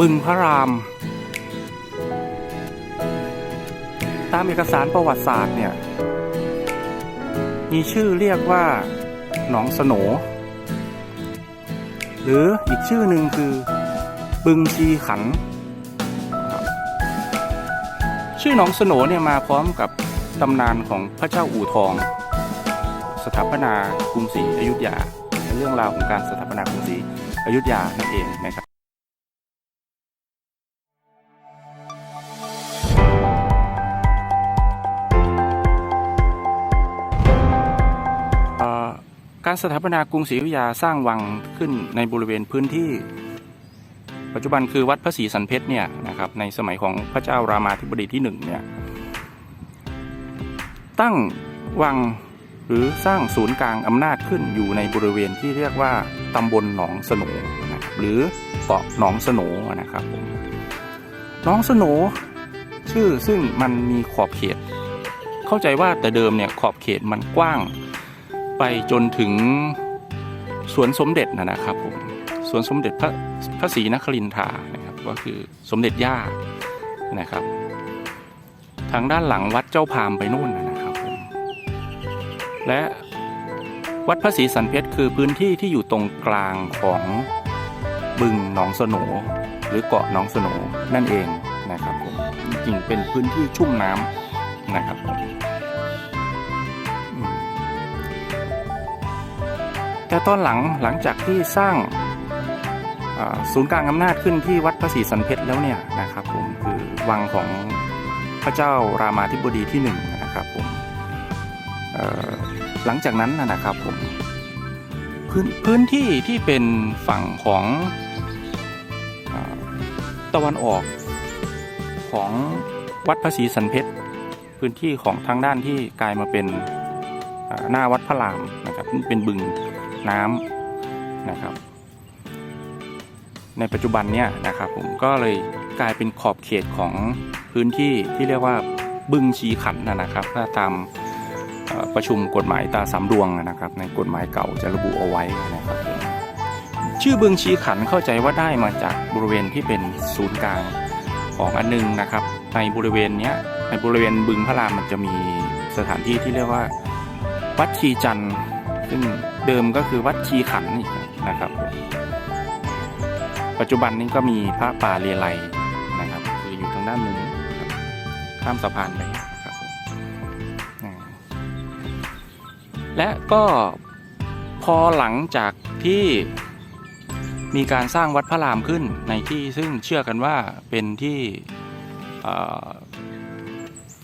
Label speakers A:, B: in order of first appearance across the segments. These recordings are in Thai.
A: บึงพระราม ตามเอกสารประวัติศาสตร์เนี่ย มีชื่อเรียกว่า หนองสโหนหรืออีกชื่อหนึ่งคือ บึงชีขัน ชื่อหนองสโหนเนี่ยมาพร้อมกับตำนานของพระเจ้าอู่ทอง สถาปนากรุงศรีอยุธยาเรื่องราวของการสถาปนากรุงศรีอยุธยานั่นเองนะครับ การสถาปนากรุงศรีอยุธยาสร้างวังขึ้นในบริเวณพื้นที่ ปัจจุบันคือวัดพระศรีสันเพชรเนี่ยนะครับในสมัยของพระเจ้ารามาธิบดีที่หนึ่งเนี่ยตั้งวังหรือสร้างศูนย์กลางอำนาจขึ้นอยู่ในบริเวณที่เรียกว่าตำบลหนองสโหนนะครับหรือเกาะหนองสโหนนะครับผมหนองสโหนชื่อซึ่งมันมีขอบเขต เข้าใจว่าแต่เดิมเนี่ยขอบเขตมันกว้าง ไปจนถึงสวนสมเด็จนะนะครับผมสวนสมเด็จพระพระศรีนครินทรานะครับก็คือสมเด็จย่านะครับ ทางด้านหลังวัดเจ้าพามไปนู่นนะครับผมและวัดพระศรีสันเพชรคือพื้นที่ที่อยู่ตรงกลางของบึงหนองสโหนหรือเกาะหนองสโหนนั่นเองนะครับผมจริงๆเป็นพื้นที่ชุ่มน้ำนะครับ แต่ตอนหลังหลังจากที่สร้างศูนย์กลางอำนาจขึ้นที่วัดพระศรีสันเพชรแล้วเนี่ยนะครับผมคือวังของพระเจ้ารามาธิบดีที่หนึ่งนะครับผมหลังจากนั้นนะครับผมพื้นพื้นที่ที่เป็นฝั่งของอตะวันออกของวัดพระศรีสันเพชรพื้นที่ของทางด้านที่กลายมาเป็นหน้าวัดพระรามนะครับเป็นบึง น้ำนะครับ ในปัจจุบันเนี่ยนะครับผมก็เลยกลายเป็นขอบเขตของพื้นที่ที่เรียกว่าบึงชีขันนะครับถ้าตามประชุมกฎหมายตาสามดวงนะครับ ในกฎหมายเก่าจะระบุเอาไว้นะครับชื่อบึงชีขันเข้าใจว่าได้มาจากบริเวณที่เป็นศูนย์กลางของอันหนึงนะครับ ในบริเวณนี้ในบริเวณบึงพระรามมันจะมีสถานที่ที่เรียกว่า วัดชีจันทร์ ซึ่งเดิมก็คือวัดชีขันนี่นะครับ ปัจจุบันนี้ก็มีพระป่าเรียไลนะครับคืออยู่ทางด้านมุมครับข้ามสะพานไปครับและก็พอหลังจากที่มีการสร้างวัดพระรามขึ้นในที่ซึ่งเชื่อกันว่าเป็นที่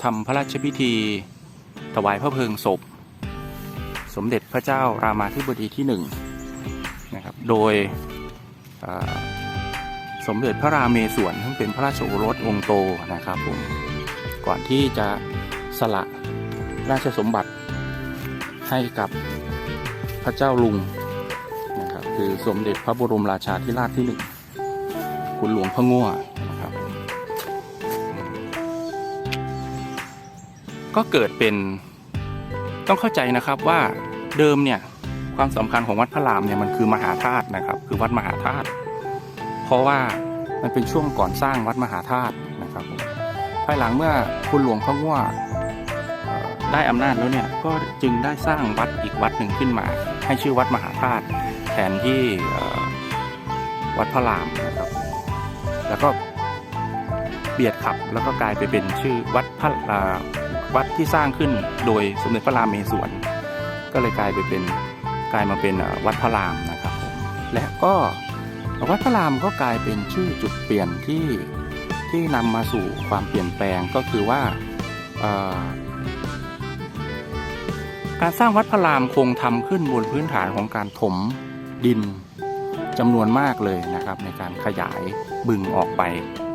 A: ทำพระราชพิธีถวายพระเพลิงศพ พระเจ้ารามาธิบดีที่หนึ่งนะครับ โดยสมเด็จพระราเมศวรซึ่งเป็นพระราชโอรสองค์โตนะครับผมก่อนที่จะสละราชสมบัติให้กับพระเจ้าลุงนะครับคือสมเด็จพระบรมราชาธิราชที่หนึ่งคุณหลวงพระง่วนะครับ ก็เกิดเป็นต้องเข้าใจนะครับว่า เดิมเนี่ยความสำคัญของวัดพระรามเนี่ยมันคือมหาธาตุนะครับ คือวัดมหาธาตุเพราะว่ามันเป็นช่วงก่อนสร้างวัดมหาธาตุนะครับภายหลังเมื่อคุณหลวงพ่อง่วได้อำนาจแล้วเนี่ยก็จึงได้สร้างวัดอีกวัดหนึ่งขึ้นมา ให้ชื่อวัดมหาธาตุแทนที่วัดพระรามนะครับ แล้วก็เบียดขับแล้วก็กลายไปเป็นชื่อวัดพระวัดที่สร้างขึ้นโดยสมเด็จพระรามเมศวร ก็เลยกลายไปเป็นกลายมาเป็นวัดพระรามนะครับผมและก็วัดพระรามก็กลายเป็นชื่อจุดเปลี่ยนที่ที่นำมาสู่ความเปลี่ยนแปลงก็คือว่าการสร้างวัดพระรามคงทำขึ้นบนพื้นฐานของการถมดินจำนวนมากเลยนะครับ ในการขยายบึงออกไป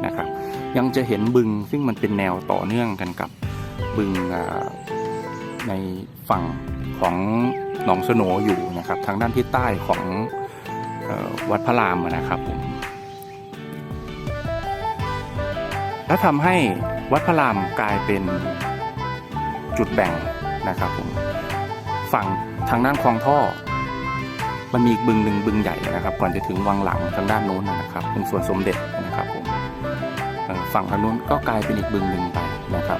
A: นะครับ ยังจะเห็นบึงซึ่งมันเป็นแนวต่อเนื่องกันกับบึงในฝั่ง ของหนองสโนอยู่นะครับ ทางด้านทิศใต้ของออวัดพระรามนะครับผมและทำให้วัดพระรามกลายเป็นจุดแบ่งนะครับผมฝั่งทางด้านคลองท่อ มันมีอีกบึงหนึ่งบึงใหญ่นะครับ ก่อนจะถึงวังหลังทางด้านโน้นนะครับตรงสวนสมเด็จนะครับผมฝั่งทางโน้นก็กลายเป็นอีกบึงหนึ่งไปนะครับ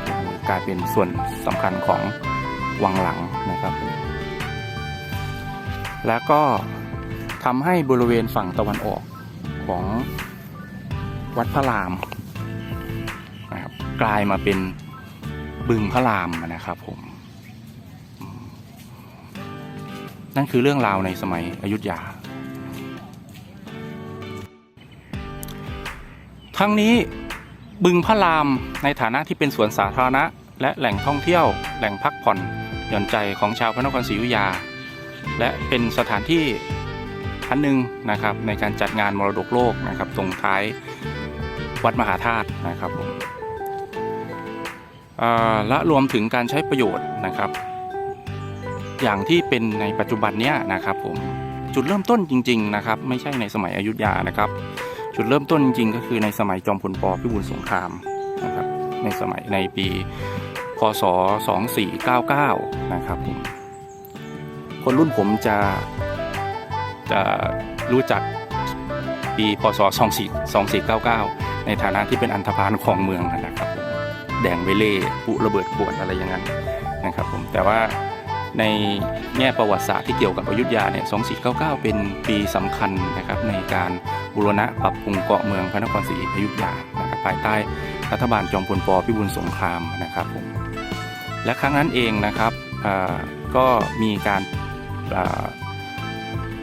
A: กลายเป็นส่วนสำคัญของ วังหลังนะครับ แล้วก็ทำให้บริเวณฝั่งตะวันออกของวัดพระรามนะครับกลายมาเป็นบึงพระรามนะครับผม นั่นคือเรื่องราวในสมัยอยุธยา ทั้งนี้บึงพระรามในฐานะที่เป็นสวนสาธารณะ และแหล่งท่องเที่ยว แหล่งพักผ่อน หย่อนใจของชาวพระนครศรีอยุธยา และเป็นสถานที่อันหนึ่งนะครับในการจัดงานมรดกโลกนะครับตรงท้ายวัดมหาธาตุนะครับผมและรวมถึงการใช้ประโยชน์นะครับ อย่างที่เป็นในปัจจุบันเนี้ยนะครับผมจุดเริ่มต้นจริง ๆ นะครับ ไม่ใช่ในสมัยอยุธยานะครับ จุดเริ่มต้นจริงๆ ก็คือในสมัยจอมพลปพิบูลสงครามนะครับในสมัยในปี พศ2499 นะครับผมคนรุ่นผมจะจะรู้จักปีพศ2499 ในฐานะที่เป็นอันธพาลของเมืองนะครับแดงเวเล่ปุระเบิดขวดอะไรอย่างนั้นนะครับผมแต่ว่าในแง่ประวัติศาสตร์ที่เกี่ยวกับอยุธยาเนี่ย 2499 เป็นปีสำคัญนะครับในการบูรณะปรับปรุงเกาะเมืองพระนครศรีอยุธยานะครับภายใต้รัฐบาลจอมพลปพิบูลสงครามนะครับผม และครั้งนั้นเองนะครับก็มีการ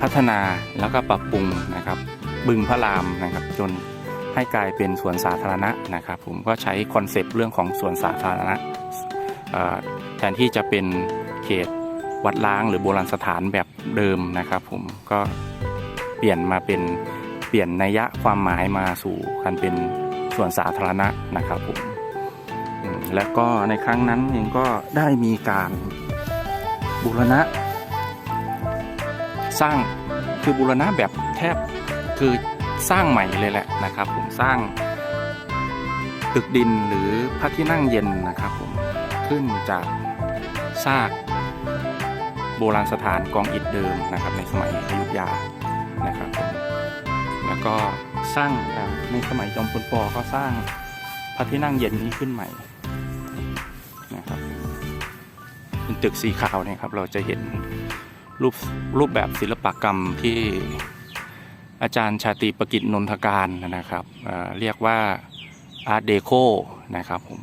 A: พัฒนาแล้วก็ปรับปรุงนะครับ บึงพระรามนะครับ จนให้กลายเป็นสวนสาธารณะนะครับ ผมก็ใช้คอนเซปต์เรื่องของสวนสาธารณะแทนที่จะเป็นเขตวัดล้างหรือโบราณสถานแบบเดิมนะครับ ผมก็เปลี่ยนมาเป็นเปลี่ยนนัยยะความหมายมาสู่การเป็นสวนสาธารณะนะครับผม และก็ในครั้งนั้นเองก็ได้มีการบูรณะ สร้างคือบูรณะแบบแทบคือสร้างใหม่เลยแหละนะครับ ผมสร้างตึกดินหรือพระที่นั่งเย็นนะครับผมขึ้นจากซากโบราณสถานกองอิฐเดิมนะครับ ในสมัยอยุธยานะครับผมแล้วก็สร้างในสมัยจอมพลปอก็สร้างพระที่นั่งเย็นนี้ขึ้นใหม่ ตึกสีขาวเนี่ยครับเราจะเห็นรูปรูปแบบศิลปกรรมที่อาจารย์ชาติประกิจนนทการนะครับเรียกว่าอาร์ตเดโคนะครับผม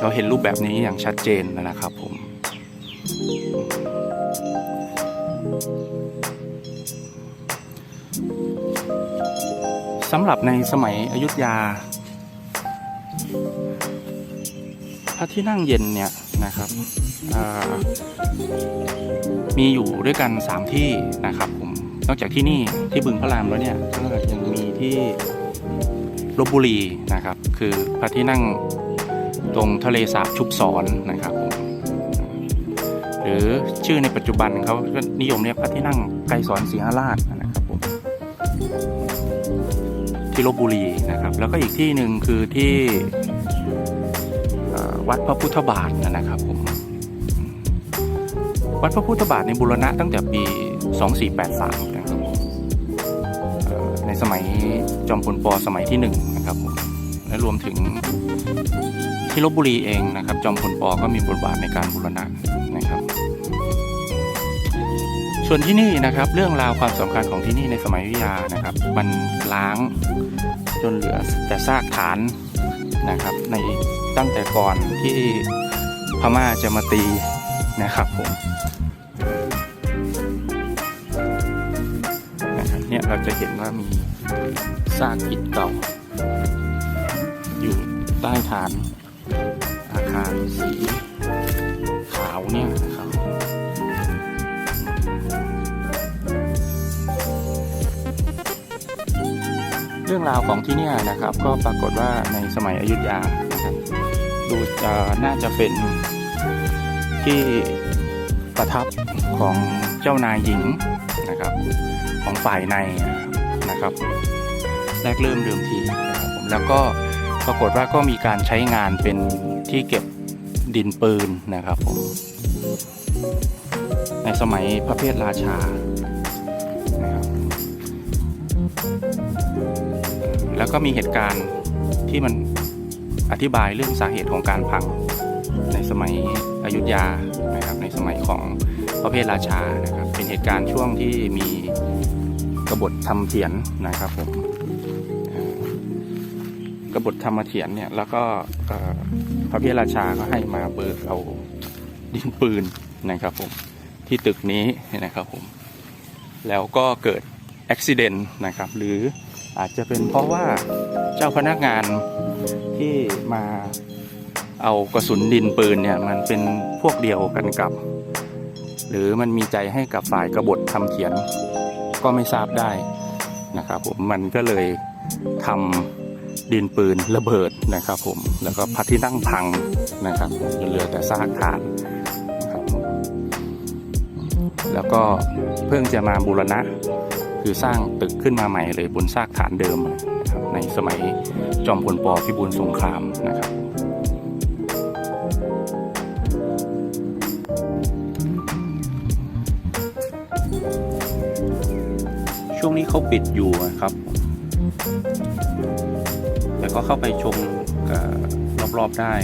A: เราเห็นรูปแบบนี้อย่างชัดเจนนะครับผมสำหรับในสมัยอยุธยา ระที่นั่งเย็นเนี่ยนะครับมีอยู่ด้วยกัน 3 ที่นะครับผมนอกจากที่นี่ที่บึงพระรามแล้วเนี่ยก็ยังมีที่ลบบุรีนะครับ คือพระที่นั่งตรงทะเลสาบชุบสอนนะครับผมหรือชื่อในปัจจุบันเขาก็นิยมเรียกพระที่นั่งไกรสอนสิงหราชนะครับผมที่ลบบุรีนะครับ แล้วก็อีกที่หนึ่งคือที่ วัดพระพุทธบาทนะครับผมวัดพระพุทธบาทในบูรณะตั้งแต่ปี 2483นะครับในสมัยจอมพลปสมัยที่หนึ่งนะครับผมและรวมถึงที่ลบบุรีเองนะครับ จอมพลปก็มีบทบาทในการบูรณะนะครับ ส่วนที่นี่นะครับ เรื่องราวความสำคัญของที่นี่ในสมัยอยุธยานะครับ มันล้างจนเหลือแต่ซากฐานนะครับใน ตั้งแต่ก่อนที่พม่าจะมาตีนะครับผมเนี่ยเราจะเห็นว่ามีซากอิฐเก่า อยู่ใต้ฐานอาคารสีขาวเนี่ยนะครับเรื่องราวของที่เนี่ยนะครับ ก็ปรากฏว่าในสมัยอยุธยา นะครับ ดูจะน่าจะเป็นที่ประทับของเจ้านายหญิงนะครับ ของฝ่ายในนะครับแรกเริ่มเดิมทีแล้วก็ปรากฏว่าก็มีการใช้งานเป็นที่เก็บดินปืนนะครับผมในสมัยพระเพทราชานะครับแล้วก็มีเหตุการณ์ที่มัน อธิบายเรื่องสาเหตุของการพังในสมัยอยุธยานะครับในสมัยของพระเพทราชานะครับ เป็นเหตุการณ์ช่วงที่มีกบฏทำเถียนนะครับผมกบฏทำมาเถียนเนี่ยแล้วก็พระเพทราชาก็ให้มาเบิกเอาดินปืนนะครับผมที่ตึกนี้นะครับผมแล้วก็เกิดอุบิเหตุนะครับหรืออาจจะเป็นเพราะว่าเจ้าพนักงาน ที่มาเอากระสุนดินปืนเนี่ยมันเป็นพวกเดียวกันกับ หรือมันมีใจให้กับฝ่ายกบฏทำเขียน ก็ไม่ทราบได้นะครับผมมันก็เลยทำดินปืนระเบิดนะครับผมแล้วก็พัดที่นั่งพังนะครับผมเหลือแต่ซากฐานครับแล้วก็เพิ่งจะมาบูรณะ คือสร้างตึกขึ้นมาใหม่เลยบนซากฐานเดิมในสมัย อมพลปพิบูลสงครามนะครับช่วงนี้เขาปิดอยู่นะครับ แต่ก็เข้าไปชมรอบๆได้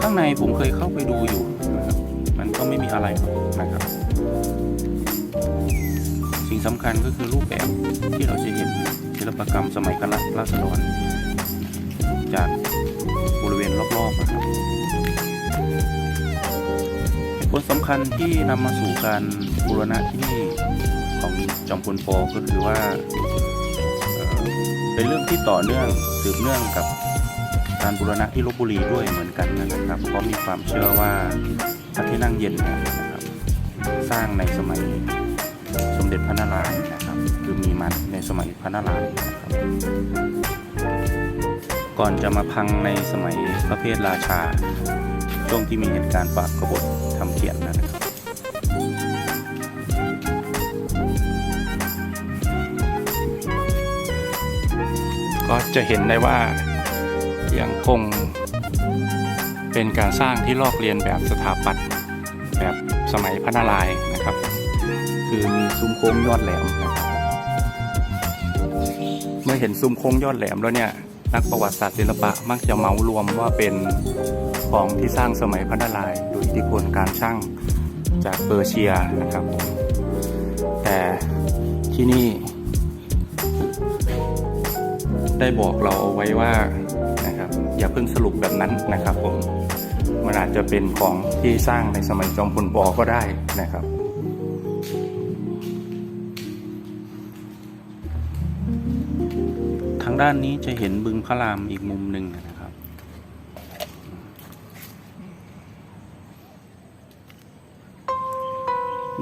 A: ข้างในผมเคยเข้าไปดูอยู่นะครับ มันก็ไม่มีอะไรนะครับ สิ่งสำคัญก็คือรูปแบบที่เราจะเห็น ศิลปกรรมสมัยคณะราษฎรจากบริเวณรอบๆนะครับผลสำคัญที่นำมาสู่การบูรณะที่นี่ของจอมพลปอก็คือว่าเป็นเรื่องที่ต่อเนื่องสืบเนื่องกับการบูรณะที่ลบบุรีด้วยเหมือนกันนะครับเพราะมีความเชื่อว่าพระที่นั่งเย็นนะครับ สร้างในสมัยสมเด็จพระนารายณ์ คือมีมาในสมัยพระนารายณ์นะครับก่อนจะมาพังในสมัยพระเพทราชา ช่วงที่มีเหตุการณ์ปราบกบฏทำเขียนนะครับก็จะเห็นได้ว่ายังคงเป็นการสร้างที่ลอกเลียนแบบสถาปัตย์แบบสมัยพระนารายณ์นะครับ คือมีซุ้มโค้งยอดแหลม มื่อเห็นซุ้มโค้งยอดแหลมแล้วเนี่ยนักประวัติศาสตร์ศิลปะมักจะเมารวมว่าเป็นของที่สร้างสมัยพันธลายณ์โดยอิทธิพลการช่างจากเปอร์เซียนะครับผมแต่ที่นี่ ได้บอกเราเอาไว้ว่านะครับอย่าเพิ่งสรุปแบบนั้นนะครับผมมันอาจจะเป็นของที่สร้างในสมัยจอมพลปอก็ได้นะครับางด้านนี้จะเห็นบึงพระรามอีกมุมหนึ่งนะครับ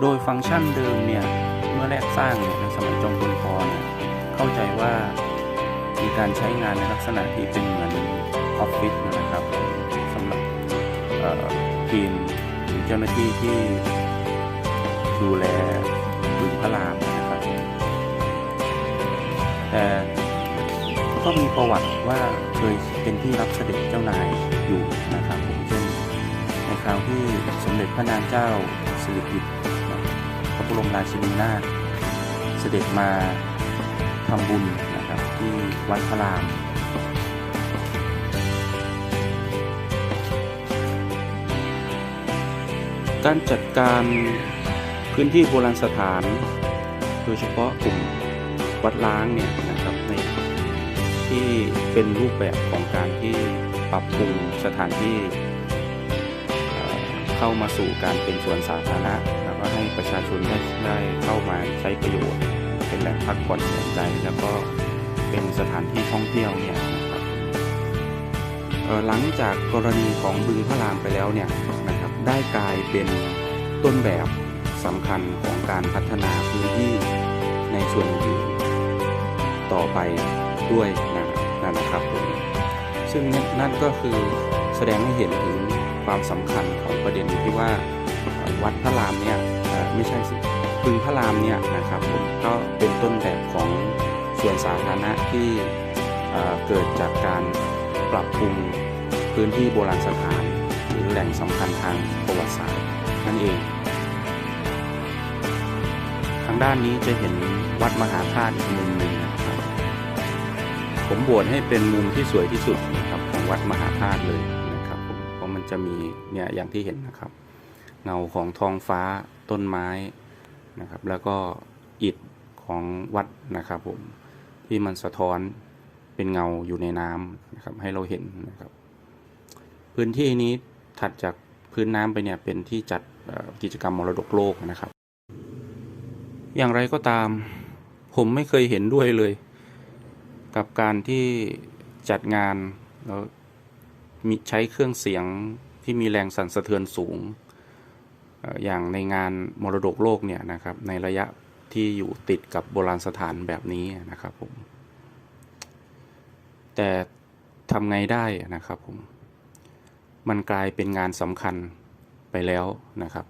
A: โดยฟังก์ชันเดิมเนี่ย เมื่อแรกสร้างเนี่ยในสมัยจอมพลปเนี่ยเข้าใจว่ามีการใช้งานในลักษณะที่เป็นเหมือนออฟฟิศนะครับสำหรับทีมหรือเจ้าหน้าที่ที่ดูแลบึงพระรามนะครับแต่ ก็มีประวัติว่าเคยเป็นที่รับเสด็จเจ้านายอยู่นะครับผมเช่นในคราวที่สมเด็จพระนางเจ้าสิริกิติ์พระบรมราชินีนาถเสด็จมาทำบุญนะครับที่วัดพระรามการจัดการพื้นที่โบราณสถาน โดยเฉพาะกลุ่มวัดล้างเนี่ยนะ ที่เป็นรูปแบบของการที่ปรับปรุงสถานที่เข้ามาสู่การเป็นสวนสาธารณะแล้วก็ให้ประชาชนได้ได้เข้ามาใช้ประโยชน์ เป็นแหล่งพักผ่อนหย่อนใจ แล้วก็เป็นสถานที่ท่องเที่ยวเนี่ยครับหลังจากกรณีของบึงพระรามไปแล้วเนี่ยนะครับได้กลายเป็นต้นแบบสำคัญของการพัฒนาพื้นที่ในส่วนอื่นต่อไปด้วย นะนั่นครับผมซึ่งนั่นก็คือแสดงให้เห็นถึงความสำคัญของประเด็นที่ว่าวัดพระรามเนี่ยไม่ใช่สิบึงพระรามเนี่ยนะครับผมก็เป็นต้นแบบของส่วนสาธารณะที่เอ่อเกิดจากการปรับปรุงพื้นที่โบราณสถาน หรือแหล่งสำคัญทางประวัติศาสตร์นั่นเอง ทางด้านนี้จะเห็นวัดมหาธาตุอีกมุมหนึ่ง ผมบวชให้เป็นมุมที่สวยที่สุดนะครับของวัดมหาธาตุเลยนะครับผมเพราะมันจะมีเนี่ยอย่างที่เห็นนะครับ เงาของท้องฟ้าต้นไม้นะครับ แล้วก็อิฐของวัดนะครับผมที่มันสะท้อนเป็นเงาอยู่ในน้ำนะครับให้เราเห็นนะครับ พื้นที่นี้ถัดจากพื้นน้ำไปเนี่ยเป็นที่จัดกิจกรรมมรดกโลกนะครับ อย่างไรก็ตาม ผมไม่เคยเห็นด้วยเลย กับการที่จัดงานแล้วมีใช้เครื่องเสียงที่มีแรงสั่นสะเทือนสูง อย่างในงานมรดกโลกเนี่ยนะครับ ในระยะที่อยู่ติดกับโบราณสถานแบบนี้นะครับผม แต่ทำไงได้นะครับผม มันกลายเป็นงานสำคัญไปแล้วนะครับ